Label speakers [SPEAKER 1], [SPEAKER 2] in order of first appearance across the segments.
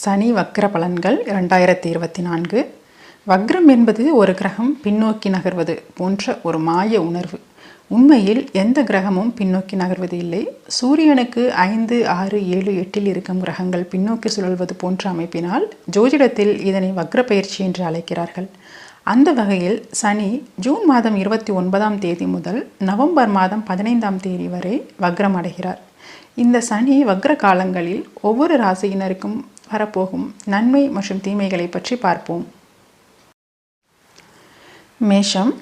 [SPEAKER 1] சனி வக்ர பலன்கள் இரண்டாயிரத்தி இருபத்தி நான்கு. வக்ரம் என்பது ஒரு கிரகம் பின்னோக்கி நகர்வது போன்ற ஒரு மாய உணர்வு. உண்மையில் எந்த கிரகமும் பின்னோக்கி நகர்வது இல்லை. சூரியனுக்கு ஐந்து ஆறு ஏழு எட்டில் இருக்கும் கிரகங்கள் பின்னோக்கி சுழல்வது போன்ற அமைப்பினால் ஜோதிடத்தில் இதனை வக்ர பயிற்சி என்று அழைக்கிறார்கள். அந்த வகையில் சனி ஜூன் மாதம் இருபத்தி ஒன்பதாம் தேதி முதல் நவம்பர் மாதம் பதினைந்தாம் தேதி வரை வக்ரம் அடைகிறார். இந்த சனி வக்ர காலங்களில் ஒவ்வொரு ராசியினருக்கும் வரப்போகும். நன்மை மற்றும் தீமைகளை பற்றி பார்ப்போம். மேஷம்.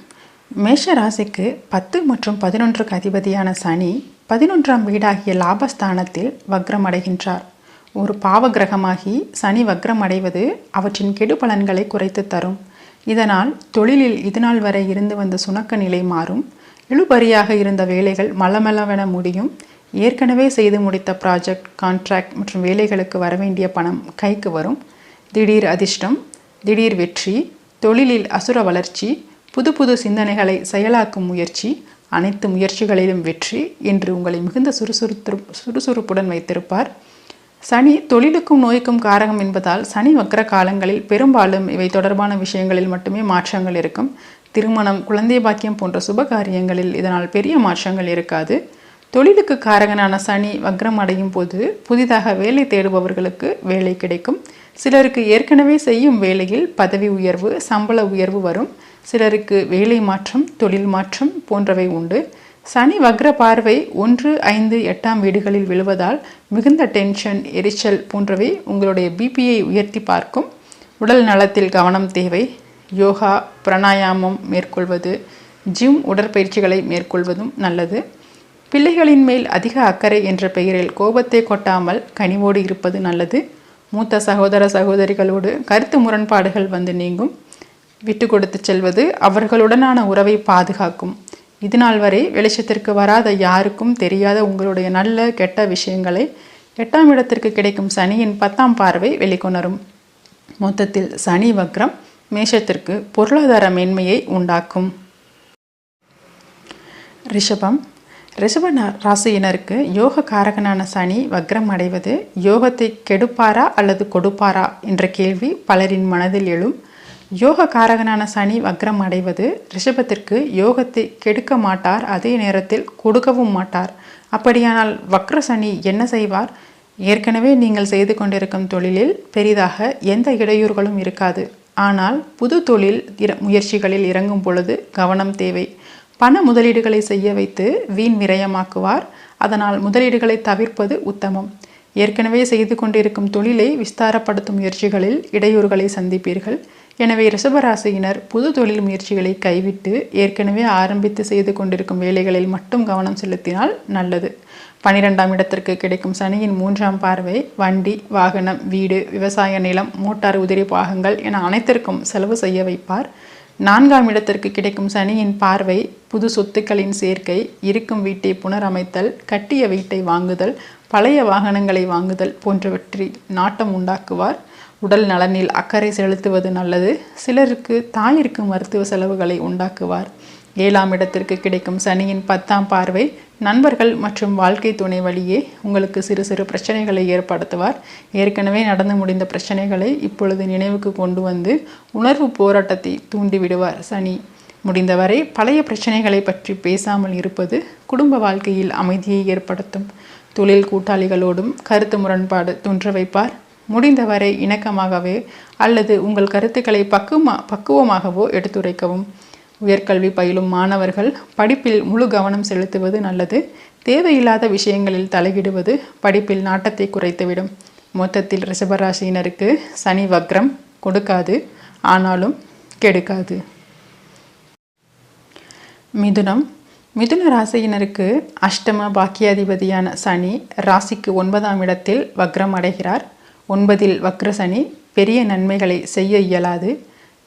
[SPEAKER 1] மேஷ ராசிக்கு பத்து மற்றும் பதினொன்றுக்கு அதிபதியான சனி பதினொன்றாம் வீடாகிய லாபஸ்தானத்தில் வக்ரம் அடைகின்றார் ஒரு பாவ கிரகமாகி சனி வக்ரம் அடைவது அவற்றின் கெடு பலன்களை குறைத்து தரும். இதனால் தொழிலில் இதுநாள் வரை இருந்து வந்த சுணக்க நிலை மாறும். இழுபறியாக இருந்த வேலைகள் மலமளவென முடியும். ஏற்கனவே செய்து முடித்த ப்ராஜெக்ட் கான்ட்ராக்ட் மற்றும் வேலைகளுக்கு வரவேண்டிய பணம் கைக்கு வரும். திடீர் அதிர்ஷ்டம் திடீர் வெற்றி தொழிலில் அசுர வளர்ச்சி புது புது சிந்தனைகளை செயலாக்கும் முயற்சி அனைத்து முயற்சிகளிலும் வெற்றி என்று உங்களை மிகுந்த சுறுசுறுத்து சுறுசுறுப்புடன் வைத்திருப்பார். சனி தொழிலுக்கும் நோய்க்கும் காரகம் என்பதால் சனி வக்ர காலங்களில் பெரும்பாலும் இவை தொடர்பான விஷயங்களில் மட்டுமே மாற்றங்கள் இருக்கும். திருமணம் குழந்தை பாக்கியம் போன்ற சுப காரியங்களில் இதனால் பெரிய மாற்றங்கள் இருக்காது. தொழிலுக்கு காரகனான சனி வக்ரம் அடையும் போது புதிதாக வேலை தேடுபவர்களுக்கு வேலை கிடைக்கும். சிலருக்கு ஏற்கனவே செய்யும் வேலையில் பதவி உயர்வு சம்பள உயர்வு வரும். சிலருக்கு வேலை மாற்றம் தொழில் மாற்றம் போன்றவை உண்டு. சனி வக்ர பார்வை ஒன்று ஐந்து எட்டாம் வீடுகளில் விழுவதால் மிகுந்த டென்ஷன் எரிச்சல் போன்றவை உங்களுடைய பிபியை உயர்த்தி பார்க்கும். உடல் நலத்தில் கவனம் தேவை. யோகா பிராணாயாமம் மேற்கொள்வது ஜிம் உடற்பயிற்சிகளை மேற்கொள்வதும் நல்லது. பிள்ளைகளின் மேல் அதிக அக்கறை என்ற பெயரில் கோபத்தை கொட்டாமல் கனிவோடு இருப்பது நல்லது. மூத்த சகோதர சகோதரிகளோடு கருத்து முரண்பாடுகள் வந்து நீங்கும். விட்டு கொடுத்து செல்வது அவர்களுடனான உறவை பாதுகாக்கும். இதுநாள் வரை வெளிச்சத்திற்கு வராத யாருக்கும் தெரியாத உங்களுடைய நல்ல கெட்ட விஷயங்களை எட்டாம் இடத்திற்கு கிடைக்கும் சனியின் பத்தாம் பார்வை வெளிக்கொணரும். மொத்தத்தில் சனி வக்ரம் மேஷத்திற்கு பொருளாதார மேன்மையை உண்டாக்கும். ரிஷபம் ரிஷப ராசியினருக்கு யோக காரகனான சனி வக்ரம் அடைவது யோகத்தை கெடுப்பாரா அல்லது கொடுப்பாரா என்ற கேள்வி பலரின் மனதில் எழும். யோக காரகனான சனி வக்ரம் அடைவது ரிஷபத்திற்கு யோகத்தை கெடுக்க மாட்டார் அதே நேரத்தில் கொடுக்கவும் மாட்டார். அப்படியானால் வக்ர சனி என்ன செய்வார்? ஏற்கனவே நீங்கள் செய்து கொண்டிருக்கும் தொழிலில் பெரிதாக எந்த இடையூறுகளும் இருக்காது. ஆனால் புது தொழில் முயற்சிகளில் இறங்கும் பொழுது கவனம் தேவை. பண முதலீடுகளை செய்ய வைத்து வீண் விரயமாக்குவார். அதனால் முதலீடுகளை தவிர்ப்பது உத்தமம். ஏற்கனவே செய்து கொண்டிருக்கும் தொழிலை விஸ்தாரப்படுத்தும் முயற்சிகளில் இடையூறுகளை சந்திப்பீர்கள். எனவே ரிஷபராசியினர் புது தொழில் முயற்சிகளை கைவிட்டு ஏற்கனவே ஆரம்பித்து செய்து கொண்டிருக்கும் வேலைகளில் மட்டும் கவனம் செலுத்தினால் நல்லது. பனிரெண்டாம் இடத்திற்கு கிடைக்கும் சனியின் மூன்றாம் பார்வை வண்டி வாகனம் வீடு விவசாய நிலம் மோட்டார் உதிரி பாகங்கள் என அனைத்திற்கும் செலவு செய்ய வைப்பார். நான்காம் இடத்திற்கு கிடைக்கும் சனியின் பார்வை புது சொத்துக்களின் சேர்க்கை இருக்கும் வீட்டை புனரமைத்தல் கட்டிய வீட்டை வாங்குதல் பழைய வாகனங்களை வாங்குதல் போன்றவற்றில் நாட்டம் உண்டாக்குவார். உடல் நலனில் அக்கறை செலுத்துவது நல்லது. சிலருக்கு தாயிற்கு மருத்துவ செலவுகளை உண்டாக்குவார். ஏழாம் இடத்திற்கு கிடைக்கும் சனியின் பத்தாம் பார்வை நண்பர்கள் மற்றும் வாழ்க்கை துணை வழியே உங்களுக்கு சிறு சிறு பிரச்சனைகளை ஏற்படுத்துவார். ஏற்கனவே நடந்து முடிந்த பிரச்சனைகளை இப்பொழுது நினைவுக்கு கொண்டு வந்து உணர்வு போராட்டத்தை தூண்டிவிடுவார் சனி. முடிந்தவரை பழைய பிரச்சனைகளை பற்றி பேசாமல் இருப்பது குடும்ப வாழ்க்கையில் அமைதியை ஏற்படுத்தும். தொழில் கூட்டாளிகளோடும் கருத்து முரண்பாடு தோன்ற வைப்பார். முடிந்தவரை இணக்கமாகவே அல்லது உங்கள் கருத்துக்களை பக்குவமா பக்குவமாகவோ எடுத்துரைக்கவும். உயர்கல்வி பயிலும் மாணவர்கள் படிப்பில் முழு கவனம் செலுத்துவது நல்லது. தேவையில்லாத விஷயங்களில் தலையிடுவது படிப்பில் நாட்டத்தை குறைத்துவிடும். மொத்தத்தில் ரிஷபராசியினருக்கு சனி வக்ரம் கொடுக்காது ஆனாலும் கெடுக்காது. மிதுனம். மிதுன ராசியினருக்கு அஷ்டம பாக்கியாதிபதியான சனி ராசிக்கு ஒன்பதாம் இடத்தில் வக்ரம் அடைகிறார். ஒன்பதில் வக்ர சனி பெரிய நன்மைகளை செய்ய இயலாது.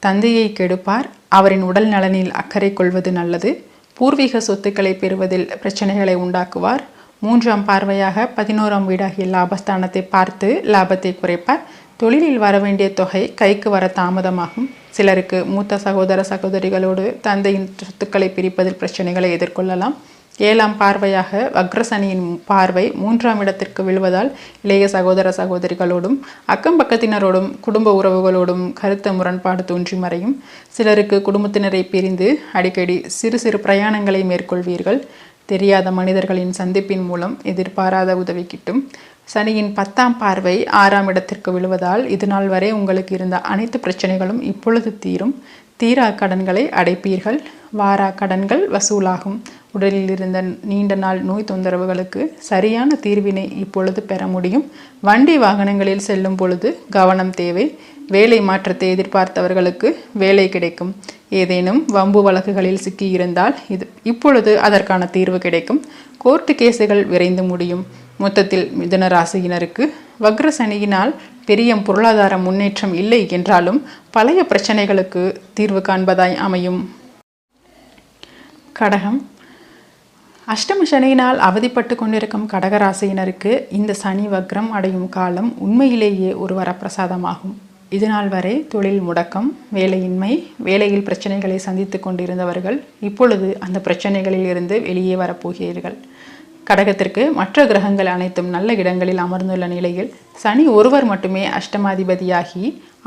[SPEAKER 1] தந்தையை கெடுப்பார். அவரின் உடல் நலனில் அக்கறை கொள்வது நல்லது. பூர்வீக சொத்துக்களை பெறுவதில் பிரச்சனைகளை உண்டாக்குவார். மூன்றாம் பார்வையாக பதினோராம் வீடாகிய லாபஸ்தானத்தை பார்த்து லாபத்தை குறைப்பார். தொழிலில் வர வேண்டிய தொகை கைக்கு வர தாமதமாகும். சிலருக்கு மூத்த சகோதர சகோதரிகளோடு தந்தையின் சொத்துக்களை பிரிப்பதில் பிரச்சனைகளை எதிர்கொள்ளலாம். ஏழாம் பார்வையாக வக்ரசனியின் பார்வை மூன்றாம் இடத்திற்கு விழுவதால் இளைய சகோதர சகோதரிகளோடும் அக்கம் பக்கத்தினரோடும் குடும்ப உறவுகளோடும் கருத்த முரண்பாடு தோன்றி மறையும். சிலருக்கு குடும்பத்தினரை பிரிந்து அடிக்கடி சிறு சிறு பிரயாணங்களை மேற்கொள்வீர்கள். தெரியாத மனிதர்களின் சந்திப்பின் மூலம் எதிர்பாராத உதவி கிட்டும். சனியின் பத்தாம் பார்வை ஆறாம் இடத்திற்கு விழுவதால் இதுநாள் வரை உங்களுக்கு இருந்த அனைத்து பிரச்சனைகளும் இப்பொழுது தீரும். தீரா கடன்களை அடைப்பீர்கள். வாரா கடன்கள் வசூலாகும். உடலில் இருந்த நீண்ட நாள் நோய் தொந்தரவுகளுக்கு சரியான தீர்வினை இப்பொழுது பெற முடியும். வண்டி வாகனங்களில் செல்லும் பொழுது கவனம் தேவை. வேலை மாற்றத்தை எதிர்பார்த்தவர்களுக்கு வேலை கிடைக்கும். ஏதேனும் வம்பு வழக்குகளில் சிக்கியிருந்தால் இது இப்பொழுது அதற்கான தீர்வு கிடைக்கும். கோர்ட்டு கேசுகள் விரைந்து முடியும். மொத்தத்தில் மிதுன ராசியினருக்கு வக்ர சனியினால் பெரிய பொருளாதார முன்னேற்றம் இல்லை என்றாலும் பழைய பிரச்சனைகளுக்கு தீர்வு காண்பதாய் அமையும். கடகம். அஷ்டம சனியினால் அவதிப்பட்டு கொண்டிருக்கும் கடகராசியினருக்கு இந்த சனி வக்ரம் அடையும் காலம் உண்மையிலேயே ஒரு வரப்பிரசாதமாகும். இதுநாள் வரை தொழில் முடக்கம் வேலையின்மை வேலையில் பிரச்சனைகளை சந்தித்து கொண்டிருந்தவர்கள் இப்பொழுது அந்த பிரச்சனைகளில் இருந்து வெளியே வரப்போகிறீர்கள் கடகத்திற்கு மற்ற கிரகங்கள் அனைத்தும் நல்ல இடங்களில் அமர்ந்துள்ள நிலையில் சனி ஒருவர் மட்டுமே அஷ்டமாதிபதியாகி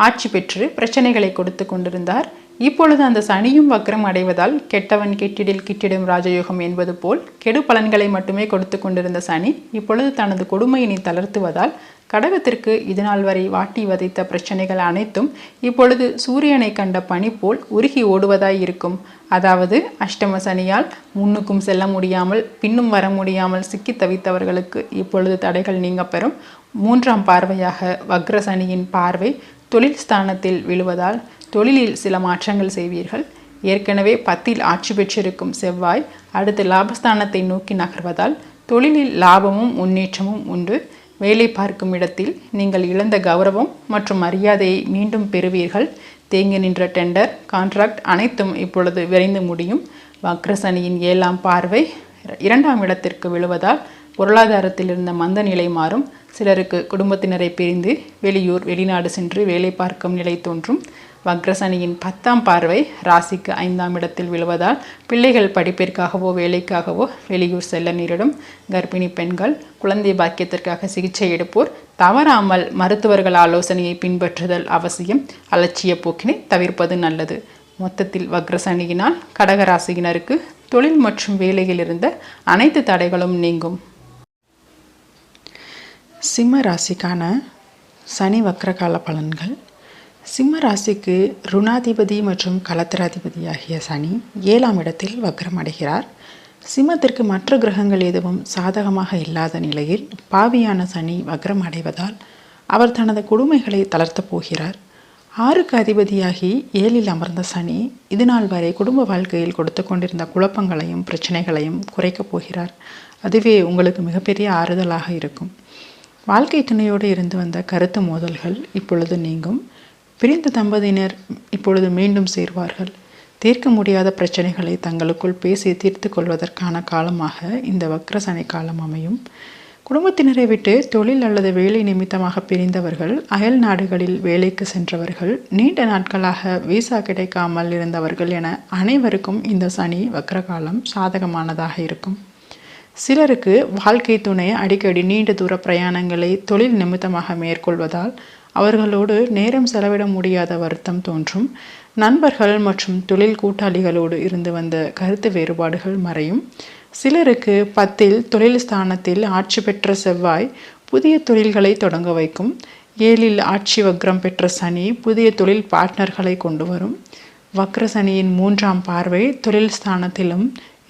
[SPEAKER 1] ஆட்சி பெற்று பிரச்சனைகளை கொடுத்து கொண்டிருந்தார். இப்பொழுது அந்த சனியும் வக்ரம் அடைவதால் கெட்டவன் கெட்டிடில் கிட்டிடும் ராஜயோகம் என்பது போல் கெடு பலன்களை மட்டுமே கொடுத்து கொண்டிருந்த சனி இப்பொழுது தனது கொடுமையினை தளர்த்துவதால் கடகத்திற்கு இதுநாள் வரை வாட்டி வதைத்த பிரச்சனைகள் அனைத்தும் இப்பொழுது சூரியனை கண்ட பனி போல் உருகி ஓடுவதாய் இருக்கும். அதாவது அஷ்டம சனியால் முன்னுக்கும் செல்ல முடியாமல் பின்னும் வர முடியாமல் சிக்கி தவித்தவர்களுக்கு இப்பொழுது தடைகள் நீங்க பெறும். மூன்றாம் பார்வையாக வக்ர சனியின் பார்வை தொழில் ஸ்தானத்தில் விழுவதால் தொழிலில் சில மாற்றங்கள் செய்வீர்கள். ஏற்கனவே பத்தில் ஆட்சி பெற்றிருக்கும் செவ்வாய் அடுத்து லாபஸ்தானத்தை நோக்கி நகர்வதால் தொழிலில் லாபமும் முன்னேற்றமும் உண்டு. வேலை பார்க்கும் இடத்தில் நீங்கள் இழந்த கௌரவம் மற்றும் மரியாதையை மீண்டும் பெறுவீர்கள். தேங்கி நின்ற டெண்டர் கான்ட்ராக்ட் அனைத்தும் இப்பொழுது விரைந்து முடியும். வக்ரசனியின் ஏழாம் பார்வை இரண்டாம் இடத்திற்கு விழுவதால் பொருளாதாரத்தில் இருந்த மந்த நிலை மாறும். சிலருக்கு குடும்பத்தினரை பிரிந்து வெளியூர் வெளிநாடு சென்று வேலை பார்க்கும் நிலை தோன்றும். வக்ரசனியின் பத்தாம் பார்வை ராசிக்கு ஐந்தாம் இடத்தில் விழுவதால் பிள்ளைகள் படிப்பிற்காகவோ வேலைக்காகவோ வெளியூர் செல்ல நேரிடும். கர்ப்பிணி பெண்கள் குழந்தை பாக்கியத்திற்காக சிகிச்சை எடுப்போர். தவறாமல் மருத்துவர்கள் ஆலோசனையை பின்பற்றுதல் அவசியம். அலட்சிய போக்கினை தவிர்ப்பது நல்லது. மொத்தத்தில் வக்ரசனியினால் கடகராசியினருக்கு தொழில் மற்றும் வேலையில் இருந்த அனைத்து தடைகளும் நீங்கும். சிம்ம ராசிக்கான சனி வக்ரகால பலன்கள். சிம்ம ராசிக்கு ருணாதிபதி மற்றும் கலத்திராதிபதி ஆகிய சனி ஏழாம் இடத்தில் வக்ரம் அடைகிறார். சிம்மத்திற்கு மற்ற கிரகங்கள் எதுவும் சாதகமாக இல்லாத நிலையில் பாவியான சனி வக்ரம் அடைவதால் அவர் தனது கொடுமைகளை தளர்த்தப் போகிறார். ஆறுக்கு அதிபதியாகி ஏழில் அமர்ந்த சனி இதுநாள் வரை குடும்ப வாழ்க்கையில் கொடுத்து கொண்டிருந்த குழப்பங்களையும் பிரச்சனைகளையும் குறைக்கப் போகிறார். அதுவே உங்களுக்கு மிகப்பெரிய ஆறுதலாக இருக்கும். வாழ்க்கை துணையோடு இருந்து வந்த கருத்து மோதல்கள் இப்பொழுது நீங்கும். பிரிந்த தம்பதியினர் இப்பொழுது மீண்டும் சேர்வார்கள். தீர்க்க முடியாத பிரச்சனைகளை தங்களுக்குள் பேசி தீர்த்து கொள்வதற்கான காலமாக இந்த வக்ரசனை காலம் அமையும். குடும்பத்தினரை விட்டு தொழில் அல்லது வேலை நிமித்தமாக பிரிந்தவர்கள் அயல் நாடுகளில் வேலைக்கு சென்றவர்கள் நீண்ட நாட்களாக விசா கிடைக்காமல் இருந்தவர்கள் என அனைவருக்கும் இந்த சனி வக்ரகாலம் சாதகமானதாக இருக்கும். சிலருக்கு வாழ்க்கை துணை அடிக்கடி நீண்ட தூர பிரயாணங்களை தொழில் நிமித்தமாக மேற்கொள்வதால் அவர்களோடு நேரம் செலவிட முடியாத வருத்தம் தோன்றும். நண்பர்கள் மற்றும் தொழில் கூட்டாளிகளோடு இருந்து வந்த கருத்து வேறுபாடுகள் மறையும். சிலருக்கு பத்தில் தொழில் ஸ்தானத்தில் ஆட்சி பெற்ற செவ்வாய் புதிய தொழில்களை தொடங்க வைக்கும். ஏழில் ஆட்சி வக்ரம் பெற்ற சனி புதிய தொழில் பார்ட்னர்களை கொண்டு வரும். வக்ர சனியின் மூன்றாம் பார்வை தொழில் ஸ்தானத்திலும்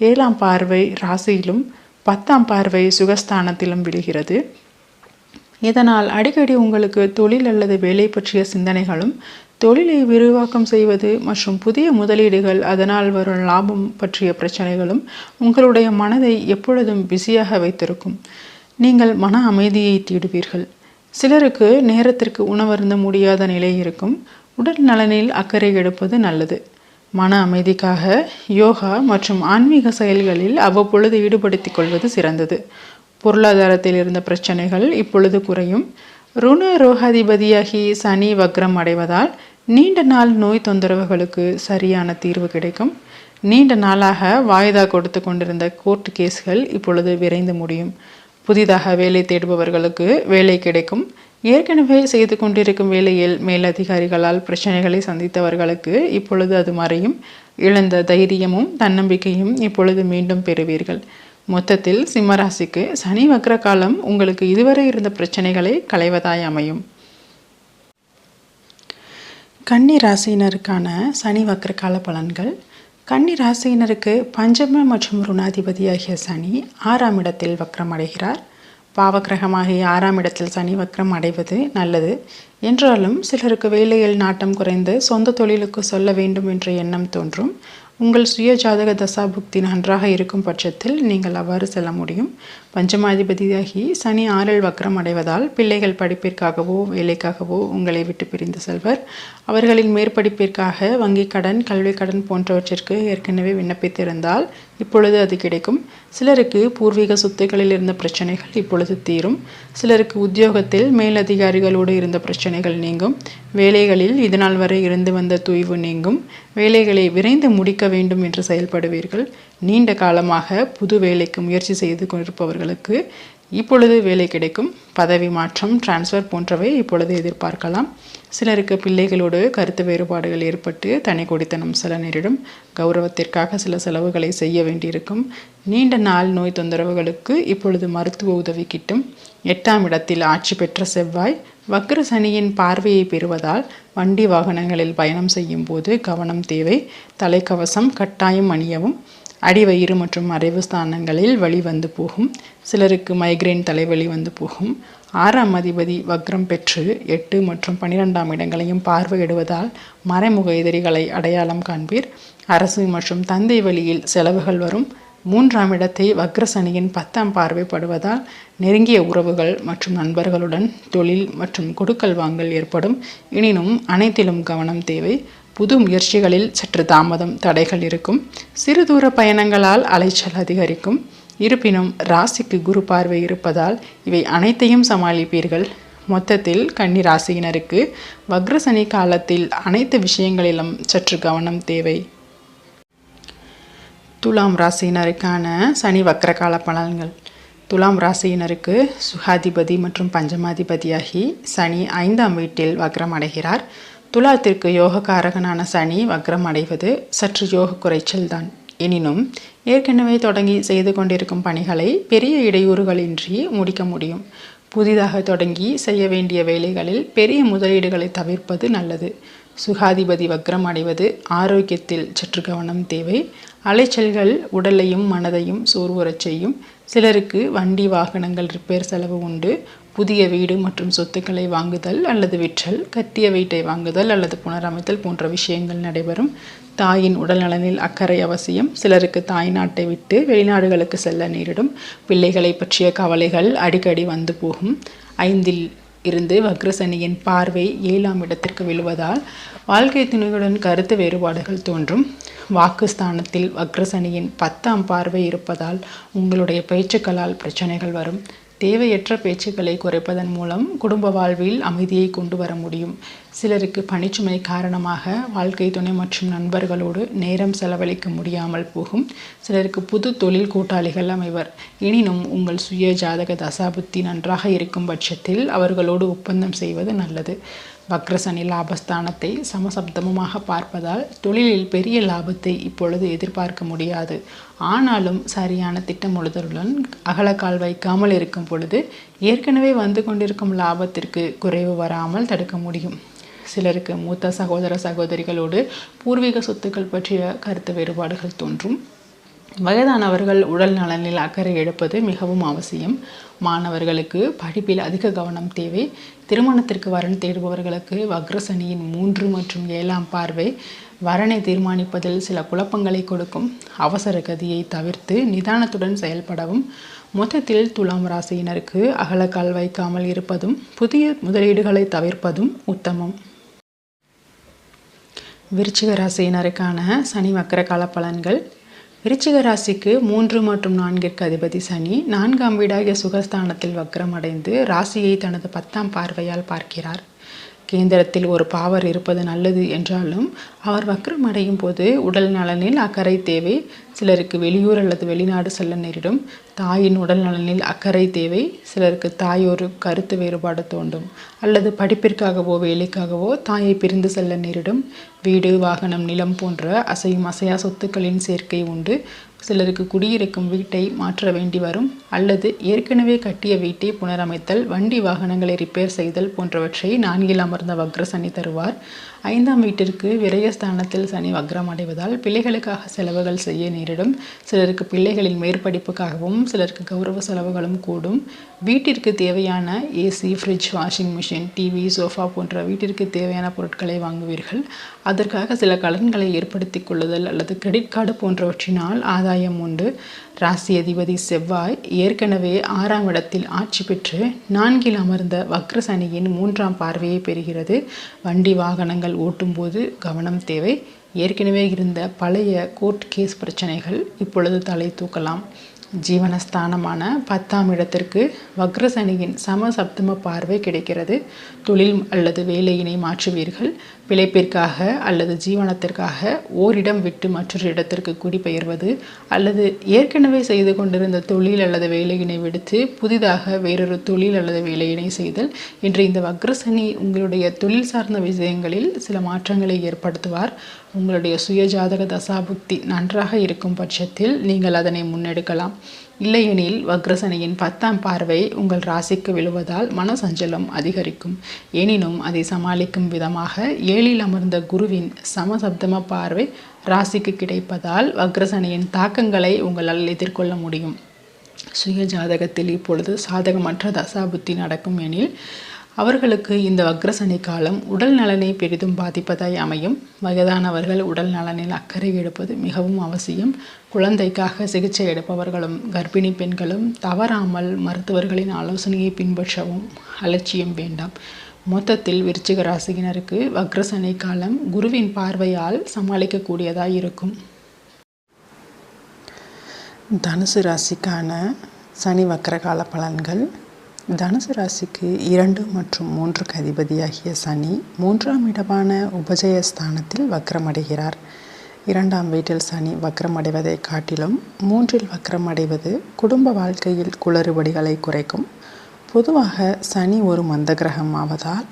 [SPEAKER 1] ஏழாம் பார்வை ராசியிலும் பத்தாம் பார்வை சுகஸ்தானத்திலும் விழுகிறது. இதனால் அடிக்கடி உங்களுக்கு தொழில் அல்லது வேலை பற்றிய சிந்தனைகளும் தொழிலை விரிவாக்கம் செய்வது மற்றும் புதிய முதலீடுகள் அதனால் வரும் லாபம் பற்றிய பிரச்சனைகளும் உங்களுடைய மனதை எப்பொழுதும் பிஸியாக வைத்திருக்கும். நீங்கள் மன அமைதியை தேடுவீர்கள். சிலருக்கு நேரத்திற்கு உணவருந்த முடியாத நிலை இருக்கும். உடல் நலனில் அக்கறை எடுப்பது நல்லது. மன அமைதிக்காக யோகா மற்றும் ஆன்மீக செயல்களில் அவ்வப்பொழுது ஈடுபடுத்திக் கொள்வது சிறந்தது. பொருளாதாரத்தில் இருந்த பிரச்சனைகள் இப்பொழுது குறையும். ருண ரோகாதிபதியாகி சனி வக்ரம் அடைவதால் நீண்ட நாள் நோய் தொந்தரவுகளுக்கு சரியான தீர்வு கிடைக்கும். நீண்ட நாளாக வாய்தா கொடுத்து கொண்டிருந்த கோர்ட் கேஸ்கள் இப்பொழுது விரைந்து முடியும். புதிதாக வேலை தேடுபவர்களுக்கு வேலை கிடைக்கும். ஏற்கனவே செய்து கொண்டிருக்கும் வேலையில் மேலதிகாரிகளால் பிரச்சனைகளை சந்தித்தவர்களுக்கு இப்பொழுது அது மறையும். இழந்த தைரியமும் தன்னம்பிக்கையும் இப்பொழுது மீண்டும் பெறுவீர்கள். மொத்தத்தில் சிம்மராசிக்கு சனி வக்ர காலம் உங்களுக்கு இதுவரை இருந்த பிரச்சனைகளை களைவதாய் அமையும். கன்னி ராசியினருக்கான சனி வக்ர கால பலன்கள். கன்னி ராசியினருக்கு பஞ்சம மற்றும் ருணாதிபதியாகிய சனி ஆறாம் இடத்தில் வக்ரம் அடைகிறார். பாவக்கிரகமாகிய ஆறாம் இடத்தில் சனி வக்ரம் அடைவது நல்லது. என்றாலும் சிலருக்கு வேலையில் நாட்டம் குறைந்து சொந்த தொழிலுக்கு சொல்ல வேண்டும் என்ற எண்ணம் தோன்றும். உங்கள் சுய ஜாதக தசாபுக்தி நன்றாக இருக்கும் பட்சத்தில் நீங்கள் அவ்வாறு செல்ல முடியும். பஞ்சமாதிபதியாகி சனி ஆறல் வக்கரம் அடைவதால் பிள்ளைகள் படிப்பிற்காகவோ வேலைக்காகவோ உங்களை விட்டு பிரிந்து செல்வர். அவர்களின் மேற்படிப்பிற்காக வங்கி கடன் கல்வி கடன் போன்றவற்றிற்கு ஏற்கனவே விண்ணப்பித்திருந்தால் இப்பொழுது அது கிடைக்கும். சிலருக்கு பூர்வீக சொத்துக்களில் இருந்த பிரச்சனைகள் இப்பொழுது தீரும். சிலருக்கு உத்தியோகத்தில் மேலதிகாரிகளோடு இருந்த பிரச்சனைகள் நீங்கும். வேலைகளில் இதுநாள் வரை இருந்து வந்த தூய்வு நீங்கும். வேலைகளை விரைந்து முடிக்க வேண்டும் என்று செயல்படுவீர்கள். நீண்ட காலமாக புது வேலைக்கு முயற்சி செய்து கொண்டிருப்பவர்கள் கொண்டிருப்பவர்களுக்கு இப்பொழுது வேலை கிடைக்கும். பதவி மாற்றம் டிரான்ஸ்ஃபர் போன்றவை இப்பொழுது எதிர்பார்க்கலாம். சிலருக்கு பிள்ளைகளோடு கருத்து வேறுபாடுகள் ஏற்பட்டு தனி கொடித்தனம் சில நேரிடும். கௌரவத்திற்காக சில செலவுகளை செய்ய வேண்டியிருக்கும். நீண்ட நாள் நோய் தொந்தரவுகளுக்கு இப்பொழுது மருத்துவ உதவி கிட்டும். எட்டாம் இடத்தில் ஆட்சி பெற்ற செவ்வாய் வக்ர சனியின் பார்வையை பெறுவதால் வண்டி வாகனங்களில் பயணம் செய்யும் போது கவனம் தேவை. தலைக்கவசம் கட்டாயம் அணியவும். அடிவயிறு மற்றும் மறைவு ஸ்தானங்களில் வழி வந்து போகும். சிலருக்கு மைக்ரேன் தலைவலி வந்து போகும். ஆறாம் அதிபதி வக்ரம் பெற்று எட்டு மற்றும் பன்னிரெண்டாம் இடங்களையும் பார்வையிடுவதால் மறைமுக எதிரிகளை அடையாளம் காண்பீர். அரசு மற்றும் தந்தை வழியில் செலவுகள் வரும். மூன்றாம் இடத்தை வக்ரசனியின் பத்தாம் பார்வைப்படுவதால் நெருங்கிய உறவுகள் மற்றும் நண்பர்களுடன் தொழில் மற்றும் கொடுக்கல் வாங்கல் ஏற்படும். எனினும் அனைத்திலும் கவனம் தேவை. புது முயற்சிகளில் சற்று தாமதம் தடைகள் இருக்கும். சிறு தூர பயணங்களால் அலைச்சல் அதிகரிக்கும். இருப்பினும் ராசிக்கு குரு பார்வை இருப்பதால் இவை அனைத்தையும் சமாளிப்பீர்கள். மொத்தத்தில் கன்னி ராசியினருக்கு வக்ரசனி காலத்தில் அனைத்து விஷயங்களிலும் சற்று கவனம் தேவை. துலாம் ராசியினருக்கான சனி வக்ரகால பலன்கள். துலாம் ராசியினருக்கு சுகாதிபதி மற்றும் பஞ்சமாதிபதியாகி சனி ஐந்தாம் வீட்டில் வக்ரம் அடைகிறார். துலாத்திற்கு யோகக்காரகனான சனி வக்ரம் அடைவது சற்று யோக குறைச்சல் தான் எனினும் ஏற்கனவே தொடங்கி செய்து கொண்டிருக்கும் பணிகளை பெரிய இடையூறுகளின்றி முடிக்க முடியும். புதிதாக தொடங்கி செய்ய வேண்டிய வேலைகளில் பெரிய முதலீடுகளை தவிர்ப்பது நல்லது. சுகாதிபதி வக்ரம் அடைவது ஆரோக்கியத்தில் சற்று கவனம் தேவை. அலைச்சல்கள் உடலையும் மனதையும் சோர்வுறச் செய்யும். சிலருக்கு வண்டி வாகனங்கள் ரிப்பேர் செலவு உண்டு. புதிய வீடு மற்றும் சொத்துக்களை வாங்குதல் அல்லது விற்றல் கத்திய வீட்டை வாங்குதல் அல்லது புனரமைத்தல் போன்ற விஷயங்கள் நடைபெறும். தாயின் உடல்நலனில் அக்கறை அவசியம். சிலருக்கு தாய் நாட்டை விட்டு வெளிநாடுகளுக்கு செல்ல நேரிடும். பிள்ளைகளை பற்றிய கவலைகள் அடிக்கடி வந்து போகும். ஐந்தில் இருந்து வக்ரசனியின் பார்வை ஏழாம் இடத்திற்கு விழுவதால் வாழ்க்கை துணையுடன் கருத்து வேறுபாடுகள் தோன்றும். வாக்குஸ்தானத்தில் வக்ரசனியின் பத்தாம் பார்வை இருப்பதால் உங்களுடைய பேச்சுக்களால் பிரச்சனைகள் வரும். தேவையற்ற பேச்சுக்களை குறைப்பதன் மூலம் குடும்ப வாழ்வில் அமைதியை கொண்டு வர முடியும். சிலருக்கு பணிச்சுமை காரணமாக வாழ்க்கை துணை மற்றும் நண்பர்களோடு நேரம் செலவழிக்க முடியாமல் போகும். சிலருக்கு புது தொழில் கூட்டாளிகள் அமைவர். எனினும் உங்கள் சுய ஜாதக தசாபுத்தி நன்றாக இருக்கும் பட்சத்தில் அவர்களோடு ஒப்பந்தம் செய்வது நல்லது. வக்ரசனி லாபஸ்தானத்தை சமசப்தமுமாக பார்ப்பதால் தொழிலில் பெரிய லாபத்தை இப்பொழுது எதிர்பார்க்க முடியாது. ஆனாலும் சரியான திட்டமிடுதலுடன் அகலக்கால் வைக்காமல் இருக்கும் பொழுது ஏற்கனவே வந்து கொண்டிருக்கும் லாபத்திற்கு குறைவு வராமல் தடுக்க முடியும். சிலருக்கு மூத்த சகோதர சகோதரிகளோடு பூர்வீக சொத்துக்கள் பற்றிய கருத்து வேறுபாடுகள் தோன்றும். வயதானவர்கள் உடல் நலனில் அக்கறை எடுப்பது மிகவும் அவசியம். மாணவர்களுக்கு படிப்பில் அதிக கவனம் தேவை. திருமணத்திற்கு வரன் தேடுபவர்களுக்கு வக்ரசனியின் மூன்று மற்றும் ஏழாம் பார்வை. வரனை தீர்மானிப்பதில் சில குழப்பங்களை கொடுக்கும். அவசர கதியை தவிர்த்து நிதானத்துடன் செயல்படவும். மொத்தத்தில் துலாம் ராசியினருக்கு அகலக்கால் வைக்காமல் இருப்பதும் புதிய முதலீடுகளை தவிர்ப்பதும் உத்தமம். விருச்சிக ராசியினருக்கான சனி வக்கர கால பலன்கள். விருச்சிக ராசிக்கு மூன்று மற்றும் நான்கிற்கு அதிபதி சனி நான்காம் வீடாகிய சுகஸ்தானத்தில் வக்ரம் அடைந்து ராசியை தனது பத்தாம் பார்வையால் பார்க்கிறார். கேந்திரத்தில் ஒரு பாவர் இருப்பது நல்லது என்றாலும் அவர் வக்ரம் அடையும் போது உடல் நலனில் அக்கறை தேவை. சிலருக்கு வெளியூர் அல்லது வெளிநாடு செல்ல நேரிடும். தாயின் உடல் நலனில் அக்கறை தேவை. சிலருக்கு தாய் ஒரு கருத்து வேறுபாடு தோண்டும் அல்லது படிப்பிற்காகவோ வேலைக்காகவோ தாயை பிரிந்து செல்ல நேரிடும். வீடு வாகனம் நிலம் போன்ற அசையும் அசையா சொத்துக்களின் சேர்க்கை உண்டு. சிலருக்கு குடியிருக்கும் வீட்டை மாற்ற வேண்டி வரும் அல்லது ஏற்கனவே கட்டிய வீட்டை புனரமைத்தல் வண்டி வாகனங்களை ரிப்பேர் செய்தல் போன்றவற்றை நான்கில் அமர்ந்த வக்ரசனி தருவார். ஐந்தாம் வீட்டிற்கு விரயஸ்தானத்தில் சனி வக்ரம் அடைவதால் பிள்ளைகளுக்காக செலவுகள் செய்ய நேரிடும். சிலருக்கு பிள்ளைகளின் மேற்படிப்புக்காகவும் சிலருக்கு கௌரவ செலவுகளும் கூடும். வீட்டிற்கு தேவையான AC fridge washing machine TV sofa போன்ற வீட்டிற்கு தேவையான பொருட்களை வாங்குவீர்கள். அதற்காக சில கடன்களை ஏற்படுத்திக் கொள்ளுதல் அல்லது கிரெடிட் கார்டு போன்றவற்றினால் ஆதாயம் உண்டு. ராசி அதிபதி செவ்வாய் ஏற்கனவே ஆறாம் இடத்தில் ஆட்சி பெற்று நான்கில் அமர்ந்த வக்ர சனியின் மூன்றாம் பார்வையை பெறுகிறது. வண்டி வாகனங்கள் ஓட்டும்போது கவனம் தேவை. ஏற்கனவே இருந்த பழைய கோர்ட் கேஸ் பிரச்சனைகள் இப்பொழுது தலை தூக்கலாம். ஜீவனஸ்தானமான பத்தாம் இடத்திற்கு வக்ரசனியின் சம சப்தம பார்வை கிடைக்கிறது. தொழில் அல்லது வேலையினை மாற்றுவீர்கள். பிழைப்பிற்காக அல்லது ஜீவனத்திற்காக ஓரிடம் விட்டு மற்றொரு இடத்திற்கு குடிபெயர்வது அல்லது ஏற்கனவே செய்து கொண்டிருந்த தொழில் அல்லது வேலையினை விடுத்து புதிதாக வேறொரு தொழில் அல்லது வேலையினை செய்தல் இன்று இந்த வக்ரசனி உங்களுடைய தொழில் சார்ந்த விஷயங்களில் சில மாற்றங்களை ஏற்படுத்துவார். உங்களுடைய சுயஜாதக தசாபுக்தி நன்றாக இருக்கும் பட்சத்தில் நீங்கள் அதனை முன்னெடுக்கலாம். இல்லையெனில் வக்ரசனியின் பத்தாம் பார்வை உங்கள் ராசிக்கு விழுவதால் மனசஞ்சலம் அதிகரிக்கும். எனினும் அதை சமாளிக்கும் விதமாக ஏழில் அமர்ந்த குருவின் சமசப்தம பார்வை ராசிக்கு கிடைப்பதால் வக்ரசனியின் தாக்கங்களை உங்களால் எதிர்கொள்ள முடியும். சுய ஜாதகத்தில் இப்பொழுது சாதகமற்ற தசாபுத்தி நடக்கும் எனில் அவர்களுக்கு இந்த வக்ரசனி காலம் உடல் நலனை பெரிதும் பாதிப்பதாய் அமையும். வயதானவர்கள் உடல் நலனில் அக்கறை எடுப்பது மிகவும் அவசியம். குழந்தைக்காக சிகிச்சை எடுப்பவர்களும் கர்ப்பிணி பெண்களும் தவறாமல் மருத்துவர்களின் ஆலோசனையை பின்பற்றவும் அலட்சியம் வேண்டாம். மொத்தத்தில் விருச்சிக ராசியினருக்கு வக்ரசனை காலம் குருவின் பார்வையால் சமாளிக்கக்கூடியதாக இருக்கும்.
[SPEAKER 2] தனுசு ராசிக்கான சனி வக்கரகால பலன்கள் தனுசு ராசிக்கு இரண்டு மற்றும் மூன்றுக்கு அதிபதியாகிய சனி மூன்றாம் இடமான உபஜயஸ்தானத்தில் வக்ரமடைகிறார். இரண்டாம் வீட்டில் சனி வக்ரமடைவதை காட்டிலும் மூன்றில் வக்ரமடைவது குடும்ப வாழ்க்கையில் குளறுபடிகளை குறைக்கும். பொதுவாக சனி ஒரு மந்த கிரகம் ஆவதால்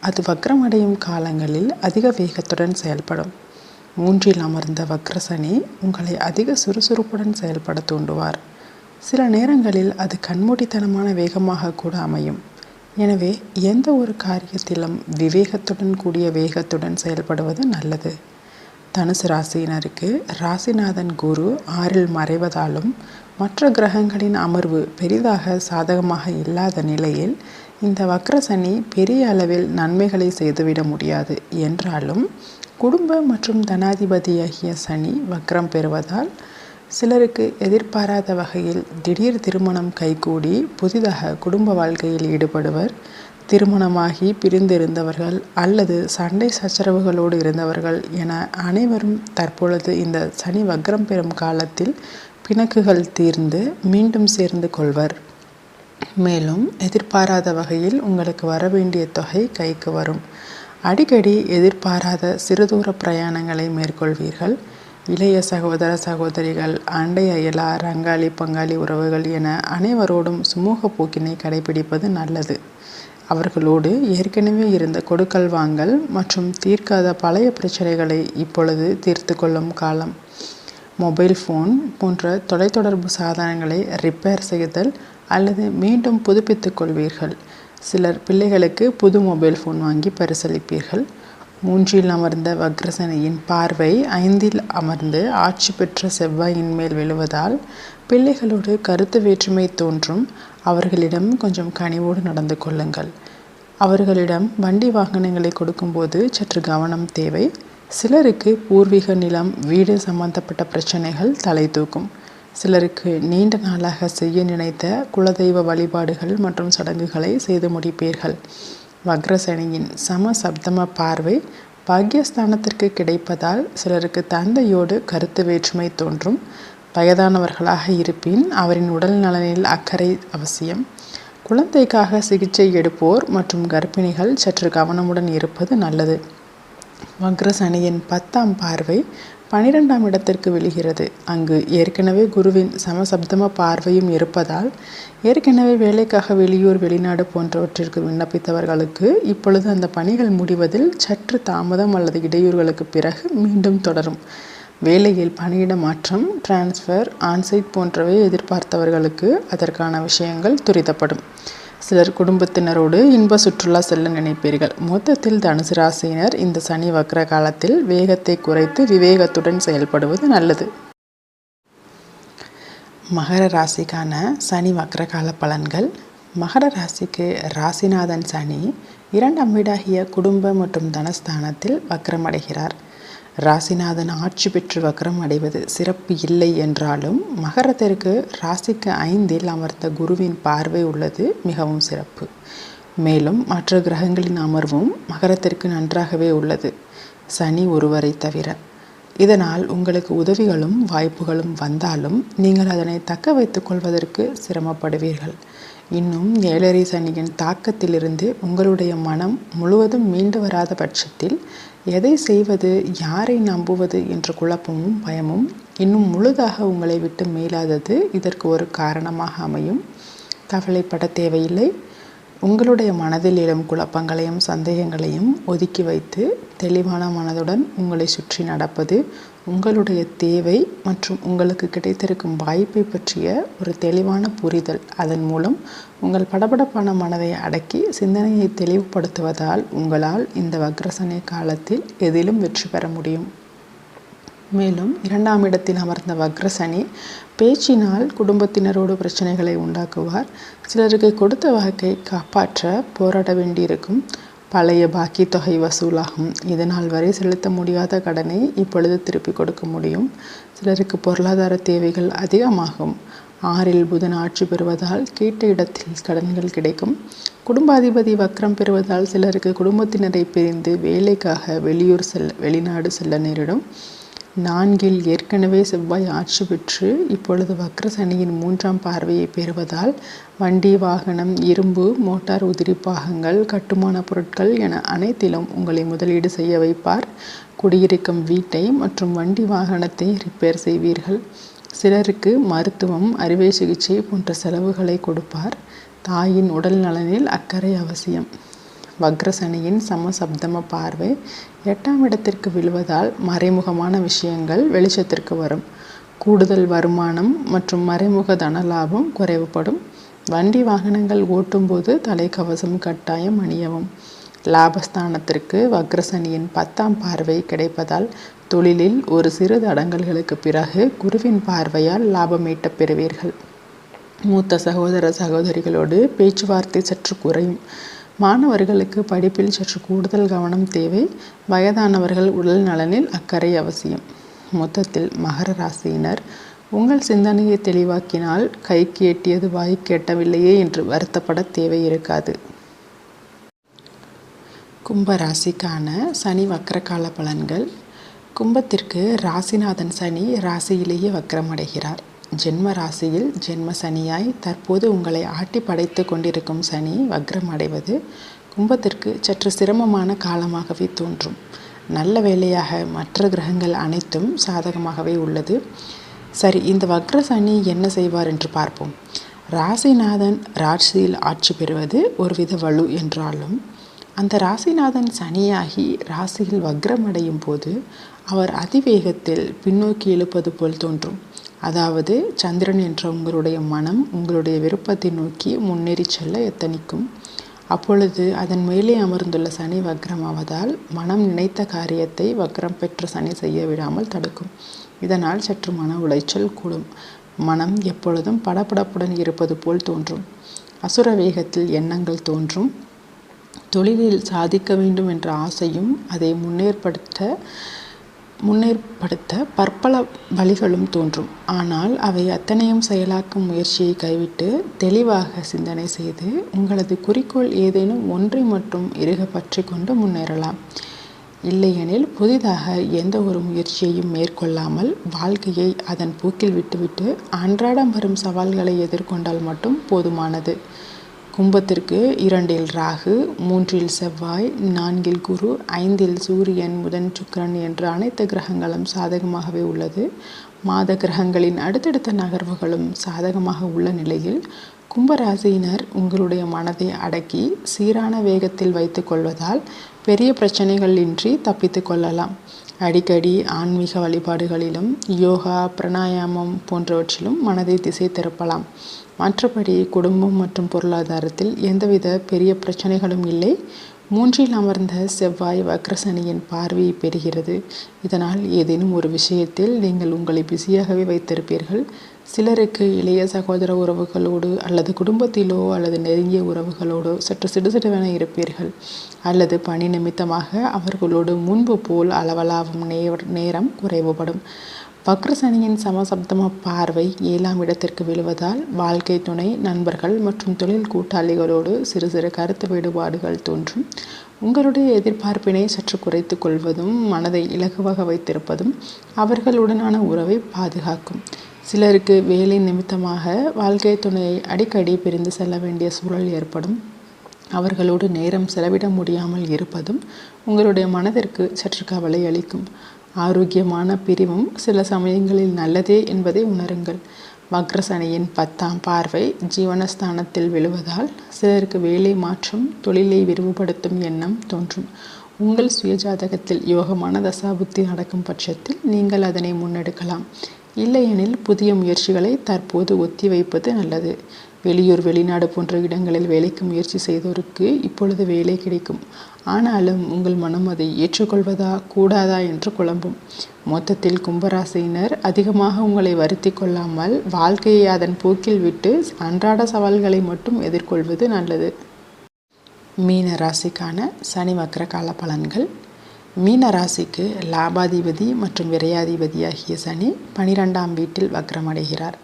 [SPEAKER 2] அது வக்ரமடையும் காலங்களில் அதிக வேகத்துடன் செயல்படும். மூன்றில் அமர்ந்த வக்ர சனி உங்களை அதிக சுறுசுறுப்புடன் செயல்பட தூண்டுவார். சில நேரங்களில் அது கண்மூடித்தனமான வேகமாக கூட அமையும். எனவே எந்த ஒரு காரியத்திலும் விவேகத்துடன் கூடிய வேகத்துடன் செயல்படுவது நல்லது. தனுசு ராசியினருக்கு ராசிநாதன் குரு ஆறில் மறைவதாலும் மற்ற கிரகங்களின் அமர்வு பெரிதாக சாதகமாக இல்லாத நிலையில் இந்த வக்ரசனி பெரிய அளவில் நன்மைகளை செய்துவிட முடியாது என்றாலும் குடும்ப மற்றும் தனாதிபதியாகிய சனி வக்ரம் பெறுவதால் சிலருக்கு எதிர்பாராத வகையில் திடீர் திருமணம் கைகூடி புதிதாக குடும்ப வாழ்க்கையில் ஈடுபடுவர். திருமணமாகி பிரிந்திருந்தவர்கள் அல்லது சண்டை சச்சரவுகளோடு இருந்தவர்கள் என அனைவரும் தற்பொழுது இந்த சனி வக்ரம் பெறும் காலத்தில் பிணக்குகள் தீர்ந்து மீண்டும் சேர்ந்து கொள்வர். மேலும் எதிர்பாராத வகையில் உங்களுக்கு வர வேண்டிய தொகை கைக்கு வரும். அடிக்கடி எதிர்பாராத சிறுதூர பிரயாணங்களை மேற்கொள்வீர்கள். இளைய சகோதர சகோதரிகள் அண்டை அயலார் ரங்காளி பங்காளி உறவுகள் என அனைவரோடும் சுமூக போக்கினை கடைபிடிப்பது நல்லது. அவர்களோடு ஏற்கனவே இருந்த கொடுக்கல் வாங்கல் மற்றும் தீர்க்காத பழைய பிரச்சனைகளை இப்பொழுது தீர்த்து கொள்ளும் காலம். மொபைல் ஃபோன் போன்ற தொலைத்தொடர்பு சாதனங்களை ரிப்பேர் செய்தல் அல்லது மீண்டும் புதுப்பித்துக் கொள்வீர்கள். சிலர் பிள்ளைகளுக்கு புது மொபைல் ஃபோன் வாங்கி பரிசளிப்பீர்கள். மூன்றில் அமர்ந்த வக்ரசனையின் பார்வை ஐந்தில் அமர்ந்து ஆட்சி பெற்ற செவ்வாயின் மேல் விழுவதால் பிள்ளைகளோடு கருத்து வேற்றுமை தோன்றும். அவர்களிடம் கொஞ்சம் கனிவோடு நடந்து கொள்ளுங்கள். அவர்களிடம் வண்டி வாகனங்களை கொடுக்கும்போது சற்று கவனம் தேவை. சிலருக்கு பூர்வீக நிலம் வீடு சம்பந்தப்பட்ட பிரச்சனைகள் தலை தூக்கும். சிலருக்கு நீண்ட நாளாக செய்ய நினைத்த குலதெய்வ வழிபாடுகள் மற்றும் சடங்குகளை செய்து முடிப்பீர்கள். வக்ரசனியின் சம சப்தம பார்வை பாக்யஸ்தானத்திற்கு கிடைப்பதால் சிலருக்கு தந்தையோடு கருத்து வேற்றுமை தோன்றும். வயதானவர்களாக இருப்பின் அவரின் உடல் நலனில் அக்கறை அவசியம். குழந்தைக்காக சிகிச்சை எடுப்போர் மற்றும் கர்ப்பிணிகள் சற்று கவனமுடன் இருப்பது நல்லது. வக்ரசனியின் பத்தாம் பார்வை பனிரெண்டாம் இடத்திற்கு விழுகிறது. அங்கு ஏற்கனவே குருவின் சமசப்தம பார்வையும் இருப்பதால் ஏற்கனவே வேலைக்காக வெளியூர் வெளிநாடு போன்றவற்றிற்கு விண்ணப்பித்தவர்களுக்கு இப்பொழுது அந்த பணிகள் முடிவதில் சற்று தாமதம் அல்லது இடையூறுகளுக்கு பிறகு மீண்டும் தொடரும். வேலையில் பணியிட மாற்றம் டிரான்ஸ்ஃபர் ஆன்சைட் போன்றவை எதிர்பார்த்தவர்களுக்கு அதற்கான விஷயங்கள் துரிதப்படும். சிலர் குடும்பத்தினரோடு இன்ப சுற்றுலா செல்ல நினைப்பீர்கள். மொத்தத்தில் தனுசு ராசியினர் இந்த சனி வக்ர காலத்தில் வேகத்தை குறைத்து விவேகத்துடன் செயல்படுவது நல்லது. மகர ராசிக்கான சனி வக்ர கால பலன்கள். மகர ராசிக்கு ராசிநாதன் சனி இரண்டாம் வீடாகிய குடும்ப மற்றும் தனஸ்தானத்தில் வக்ரமடைகிறார். ராசிநாதன் ஆட்சி பெற்று வக்கரம் அடைவது சிறப்பு இல்லை என்றாலும் மகரத்திற்கு ராசிக்கு ஐந்தில் அமர்ந்த குருவின் பார்வை உள்ளது மிகவும் சிறப்பு. மேலும் மற்ற கிரகங்களின் அமர்வும் மகரத்திற்கு நன்றாகவே உள்ளது. சனி ஒருவரை தவிர. இதனால் உங்களுக்கு உதவிகளும் வாய்ப்புகளும் வந்தாலும் நீங்கள் அதனை தக்க வைத்துக் கொள்வதற்கு சிரமப்படுவீர்கள். இன்னும் ஏழரை சனியின் தாக்கத்திலிருந்து உங்களுடைய மனம் முழுவதும் மீண்டு வராத பட்சத்தில் எதை செய்வது யாரை நம்புவது என்ற குழப்பமும் பயமும் இன்னும் முழுதாக உங்களை விட்டு மீளாதது இதற்கு ஒரு காரணமாக அமையும். கவலைப்பட தேவையில்லை. உங்களுடைய மனதில் எழும் குழப்பங்களையும் சந்தேகங்களையும் ஒதுக்கி வைத்து தெளிவான மனதுடன் உங்களை சுற்றி நடப்பது உங்களுடைய தேவை மற்றும் உங்களுக்கு கிடைத்திருக்கும் வாய்ப்பை பற்றிய ஒரு தெளிவான புரிதல். அதன் மூலம் உங்கள் படபடப்பான மனதை அடக்கி சிந்தனையை தெளிவுபடுத்துவதால் உங்களால் இந்த வக்ரசனை காலத்தில் எதிலும் வெற்றி பெற முடியும். மேலும் இரண்டாம் இடத்தில் அமர்ந்த வக்ரசனி பேச்சினால் குடும்பத்தினரோடு பிரச்சனைகளை உண்டாக்குவார். சிலருக்கு கொடுத்த வாக்கை காப்பாற்ற போராட வேண்டியிருக்கும். பழைய பாக்கி தொகை வசூலாகும். இதனால் வரை செலுத்த முடியாத கடனை இப்பொழுது திருப்பி கொடுக்க முடியும். சிலருக்கு பொருளாதார தேவைகள் அதிகமாகும். ஆறில் புதன் ஆட்சி பெறுவதால் கேட்ட இடத்தில் கடன்கள் கிடைக்கும். குடும்பாதிபதி வக்ரம் பெறுவதால் சிலருக்கு குடும்பத்தினரை பிரிந்து வேலைக்காக வெளியூர் செல்ல வெளிநாடு செல்ல நேரிடும். நான்கில் ஏற்கனவே செவ்வாய் ஆட்சி பெற்று இப்பொழுது வக்ர சனியின் மூன்றாம் பார்வையை பெறுவதால் வண்டி வாகனம் இரும்பு மோட்டார் உதிரி பாகங்கள் கட்டுமான பொருட்கள் என அனைத்திலும் உங்களை முதலீடு செய்ய வைப்பார். குடியிருக்கும் வீட்டை மற்றும் வண்டி வாகனத்தை ரிப்பேர் செய்வீர்கள். சிலருக்கு மருத்துவம் அறுவை சிகிச்சை போன்ற செலவுகளை கொடுப்பார். தாயின் உடல் நலனில் அக்கறை அவசியம். வக்ரசனியின் சமசப்தம பார்வை எட்டாம் இடத்திற்கு விழுவதால் மறைமுகமான விஷயங்கள் வெளிச்சத்திற்கு வரும். கூடுதல் வருமானம் மற்றும் மறைமுக தன லாபம் குறைவுபடும். வண்டி வாகனங்கள் ஓட்டும்போது தலைக்கவசம் கட்டாயம் அணியவும். லாபஸ்தானத்திற்கு வக்ரசனியின் பத்தாம் பார்வை கிடைப்பதால் தொழிலில் ஒரு சிறு தடங்கல்களுக்கு பிறகு குருவின் பார்வையால் லாபமீட்ட பெறுவீர்கள். மூத்த சகோதர சகோதரிகளோடு பேச்சுவார்த்தை சற்று குறையும். மாணவர்களுக்கு படிப்பில் சற்று கூடுதல் கவனம் தேவை. வயதானவர்கள் உடல் நலனில் அக்கறை அவசியம். மொத்தத்தில் மகர ராசியினர் உங்கள் சிந்தனையை தெளிவாக்கினால் கைக்கு எட்டியது வாய்க்கு எட்டவில்லையே என்று வருத்தப்பட தேவை இருக்காது. கும்ப ராசிக்கான சனி வக்கரகால பலன்கள். கும்பத்திற்கு ராசிநாதன் சனி ராசியிலேயே வக்கரமடைகிறார் ஜென்ம ராசியில் ஜென்ம சனியாய் தற்போது உங்களை ஆட்டி படைத்து கொண்டிருக்கும் சனி வக்ரம் அடைவது கும்பத்திற்கு சற்று சிரமமான காலமாகவே தோன்றும். நல்ல வேலையாக மற்ற கிரகங்கள் அனைத்தும் சாதகமாகவே உள்ளது. சரி இந்த வக்ர சனி என்ன செய்வார் என்று பார்ப்போம். ராசிநாதன் ராசியில் ஆட்சி பெறுவது ஒருவித வலு என்றாலும் அந்த ராசிநாதன் சனியாகி ராசியில் வக்ரமடையும் போது அவர் அதிவேகத்தில் பின்னோக்கி இழுப்பது போல் தோன்றும். அதாவது சந்திரன் என்ற உங்களுடைய மனம் உங்களுடைய விருப்பத்தை நோக்கி முன்னேறி செல்ல எத்தனிக்கும். அப்பொழுது அதன் மேலே அமர்ந்துள்ள சனி வக்ரமாவதால் மனம் நினைத்த காரியத்தை வக்ரம் பெற்ற சனி செய்ய விடாமல் தடுக்கும். இதனால் சற்று மன உளைச்சல் கூடும். மனம் எப்பொழுதும் படபடப்புடன் இருப்பது போல் தோன்றும். அசுர வேகத்தில் எண்ணங்கள் தோன்றும். தொழிலில் சாதிக்க வேண்டும் என்ற ஆசையும் அதை முன்னேற்படுத்த முன்னேற்படுத்த பற்பல வழிகளும் தோன்றும். ஆனால் அவை அத்தனையும் செயலாக்கும் முயற்சியை கைவிட்டு தெளிவாக சிந்தனை செய்து உங்களது குறிக்கோள் ஏதேனும் ஒன்றை மட்டும் இறுக பற்றி கொண்டு முன்னேறலாம். இல்லையெனில் புதிதாக எந்த ஒரு முயற்சியையும் மேற்கொள்ளாமல் வாழ்க்கையை அதன் போக்கில் விட்டுவிட்டு அன்றாடம் வரும் சவால்களை எதிர்கொண்டால் மட்டும் போதுமானது. கும்பத்திற்கு இரண்டில் ராகு மூன்றில் செவ்வாய் நான்கில் குரு ஐந்தில் சூரியன் புதன் சுக்கரன் என்ற அனைத்து கிரகங்களும் சாதகமாகவே உள்ளது. மாத கிரகங்களின் அடுத்தடுத்த நகர்வுகளும் சாதகமாக உள்ள நிலையில் கும்பராசியினர் உங்களுடைய மனதை அடக்கி சீரான வேகத்தில் வைத்துக்கொள்வதால் பெரிய பிரச்சனைகள் இன்றி தப்பித்து கொள்ளலாம். அடிக்கடி ஆன்மீக வழிபாடுகளிலும் யோகா பிராணாயாமம் போன்றவற்றிலும் மனதை திசை திருப்பலாம். மற்றபடி குடும்பம் மற்றும் பொருளாதாரத்தில் எந்தவித பெரிய பிரச்சனைகளும் இல்லை. மூன்றில் அமர்ந்த செவ்வாய் வக்ரசனியின் பார்வையை பெறுகிறது. இதனால் ஏதேனும் ஒரு விஷயத்தில் நீங்கள் உங்களை பிஸியாகவே வைத்திருப்பீர்கள். சிலருக்கு இளைய சகோதர உறவுகளோடு அல்லது குடும்பத்திலோ அல்லது நெருங்கிய உறவுகளோடோ சற்று சிடுசிடுவென இருப்பீர்கள். அல்லது பணி நிமித்தமாக அவர்களோடு முன்பு போல் அளவலாவும் நேரம் குறைவுபடும். வக்ரசனியின் சமசப்தம பார்வை ஏழாம் இடத்திற்கு விழுவதால் வாழ்க்கை துணை நண்பர்கள் மற்றும் தொழில் கூட்டாளிகளோடு சிறு சிறு கருத்து வேறுபாடுகள் தோன்றும். உங்களுடைய எதிர்பார்ப்பினை சற்று குறைத்து கொள்வதும் மனதை இலகுவாக வைத்திருப்பதும் அவர்களுடனான உறவை பாதுகாக்கும். சிலருக்கு வேலை நிமித்தமாக வாழ்க்கை துணையை அடிக்கடி பிரிந்து செல்ல வேண்டிய சூழல் ஏற்படும். அவர்களோடு நேரம் செலவிட முடியாமல் இருப்பதும் உங்களுடைய மனதிற்கு சற்று கவலை அளிக்கும். ஆரோக்கியமான பிரிவும் சில சமயங்களில் நல்லதே என்பதை உணருங்கள். வக்ரசனையின் பத்தாம் பார்வை ஜீவனஸ்தானத்தில் விழுவதால் சிலருக்கு வேலை மாற்றம் தொழிலை விரிவுபடுத்தும் எண்ணம் தோன்றும். உங்கள் சுயஜாதகத்தில் யோகமான தசாபுத்தி நடக்கும் பட்சத்தில் நீங்கள் அதனை முன்னெடுக்கலாம். இல்லையெனில் புதிய முயற்சிகளை தற்போது ஒத்தி வைப்பது நல்லது. வெளியூர் வெளிநாடு போன்ற இடங்களில் வேலைக்கு முயற்சி செய்தோருக்கு இப்பொழுது வேலை கிடைக்கும். ஆனாலும் உங்கள் மனம் அதை ஏற்றுக்கொள்வதா கூடாதா என்று குழம்பும். மொத்தத்தில் கும்பராசியினர் அதிகமாக உங்களை வருத்தி கொள்ளாமல் வாழ்க்கையை அதன் போக்கில் விட்டு அன்றாட சவால்களை மட்டும் எதிர்கொள்வது நல்லது. மீன ராசிக்கான சனி வக்கர கால பலன்கள் மீன ராசிக்கு லாபாதிபதி மற்றும் விரையாதிபதியாகிய சனி பனிரெண்டாம் வீட்டில் வக்ரமடைகிறார்.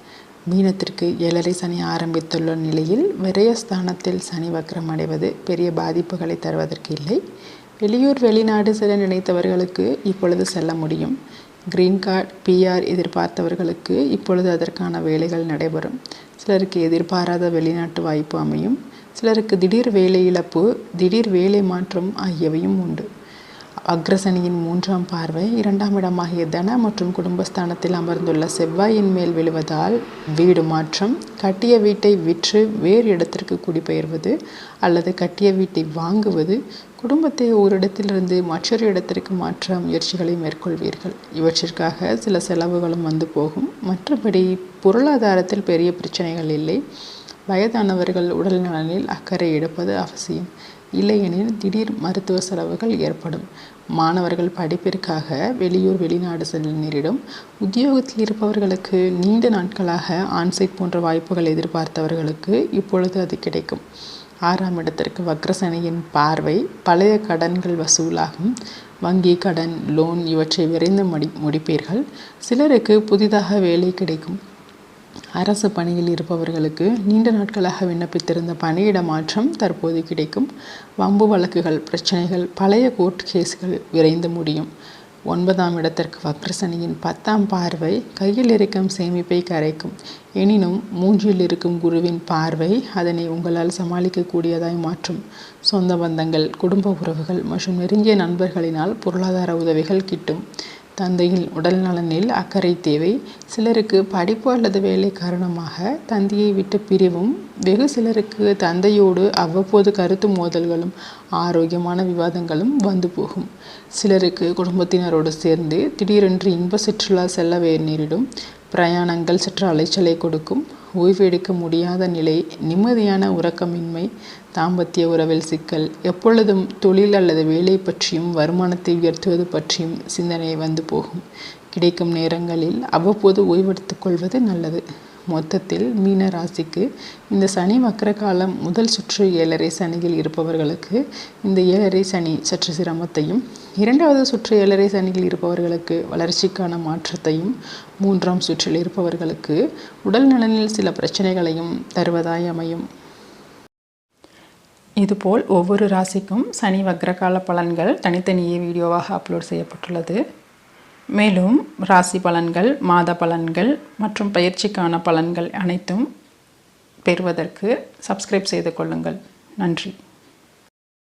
[SPEAKER 2] மீனத்திற்கு ஏழரை சனி ஆரம்பித்துள்ள நிலையில் விரயஸ்தானத்தில் சனி வக்ரமடைவது பெரிய பாதிப்புகளை தருவதற்கு இல்லை. வெளியூர் வெளிநாடு செல்ல நினைத்தவர்களுக்கு இப்பொழுது செல்ல முடியும். கிரீன் கார்டு பிஆர் எதிர்பார்த்தவர்களுக்கு இப்பொழுது அதற்கான வேலைகள் நடைபெறும். சிலருக்கு எதிர்பாராத வெளிநாட்டு வாய்ப்பு அமையும். சிலருக்கு திடீர் வேலை இழப்பு திடீர் வேலை மாற்றம் ஆகியவையும் உண்டு. அக்ரசனியின் மூன்றாம் பார்வை இரண்டாம் இடமாகிய தன மற்றும் குடும்பஸ்தானத்தில் அமர்ந்துள்ள செவ்வாயின் மேல் விழுவதால் வீடு மாற்றம் கட்டிய வீட்டை விற்று வேறு இடத்திற்கு குடிபெயர்வது அல்லது கட்டிய வீட்டை வாங்குவது குடும்பத்தை ஒரு இடத்திலிருந்து மற்றொரு இடத்திற்கு மாற்ற முயற்சிகளை மேற்கொள்வீர்கள். இவற்றிற்காக சில செலவுகளும் வந்து போகும். மற்றபடி பொருளாதாரத்தில் பெரிய பிரச்சனைகள் இல்லை. வயதானவர்கள் உடல் நலனில் அக்கறை எடுப்பது அவசியம். இல்லையெனில் திடீர் மருத்துவ செலவுகள் ஏற்படும். மாணவர்கள் படிப்பிற்காக வெளியூர் வெளிநாடு செல்ல நேரிடும். உத்தியோகத்தில் இருப்பவர்களுக்கு நீண்ட நாட்களாக ஆன்சைட் போன்ற வாய்ப்புகள் எதிர்பார்த்தவர்களுக்கு இப்பொழுது அது கிடைக்கும். ஆறாம் இடத்திற்கு வக்ரசனையின் பார்வை பழைய கடன்கள் வசூலாகும். வங்கி கடன் லோன் இவற்றை விரைந்து முடி முடிப்பீர்கள். சிலருக்கு புதிதாக வேலை கிடைக்கும். அரசு பணியில் இருப்பவர்களுக்கு நீண்ட நாட்களாக விண்ணப்பித்திருந்த பணியிட மாற்றம் தற்போது கிடைக்கும். வம்பு வழக்குகள் பிரச்சனைகள் பழைய கோர்ட் கேஸ்கள் விரைந்து முடியும். ஒன்பதாம் இடத்திற்கு வக்ரசனியின் பத்தாம் பார்வை கையில் இருக்கும் சேமிப்பை கரைக்கும். எனினும் மூன்றில் இருக்கும் குருவின் பார்வை அதனை உங்களால் சமாளிக்கக்கூடியதாய் மாற்றும். சொந்த பந்தங்கள் குடும்ப உறவுகள் மற்றும் நெருங்கிய நண்பர்களினால் பொருளாதார உதவிகள் கிட்டும். தந்தையின் உடல் நலனில் அக்கறை தேவை. சிலருக்கு படிப்பு அல்லது வேலை காரணமாக தந்தையை விட்டு பிரிவும். வெகு சிலருக்கு தந்தையோடு அவ்வப்போது கருத்து மோதல்களும் ஆரோக்கியமான விவாதங்களும் வந்து போகும். சிலருக்கு குடும்பத்தினரோடு சேர்ந்து திடீரென்று இன்ப சுற்றுலா செல்ல நேரிடும். பிரயாணங்கள் சற்று அலைச்சலை கொடுக்கும். ஓய்வெடுக்க முடியாத நிலை நிம்மதியான உறக்கமின்மை தாம்பத்திய உறவில் சிக்கல். எப்பொழுதும் தொழில் அல்லது வேலை பற்றியும் வருமானத்தை உயர்த்துவது பற்றியும் சிந்தனை வந்து போகும். கிடைக்கும் நேரங்களில் அவ்வப்போது ஓய்வெடுத்துக் கொள்வது நல்லது. மொத்தத்தில் மீன ராசிக்கு இந்த சனி வக்கர காலம் முதல் சுற்று ஏழரை சனியில் இருப்பவர்களுக்கு இந்த ஏழரை சனி சற்று சிரமத்தையும் இரண்டாவது சுற்று ஏழரை சனியில் இருப்பவர்களுக்கு வளர்ச்சிக்கான மாற்றத்தையும் மூன்றாம் சுற்றில் இருப்பவர்களுக்கு உடல் நலனில் சில பிரச்சனைகளையும் தருவதாய் அமையும்.
[SPEAKER 1] இதுபோல் ஒவ்வொரு ராசிக்கும் சனி வக்ரகால பலன்கள் தனித்தனியே வீடியோவாக அப்லோட் செய்யப்பட்டுள்ளது. மேலும் ராசி பலன்கள் மாத பலன்கள் மற்றும் பயிற்சிக்கான பலன்கள் அனைத்தும் பெறுவதற்கு சப்ஸ்கிரைப் செய்து கொள்ளுங்கள். நன்றி.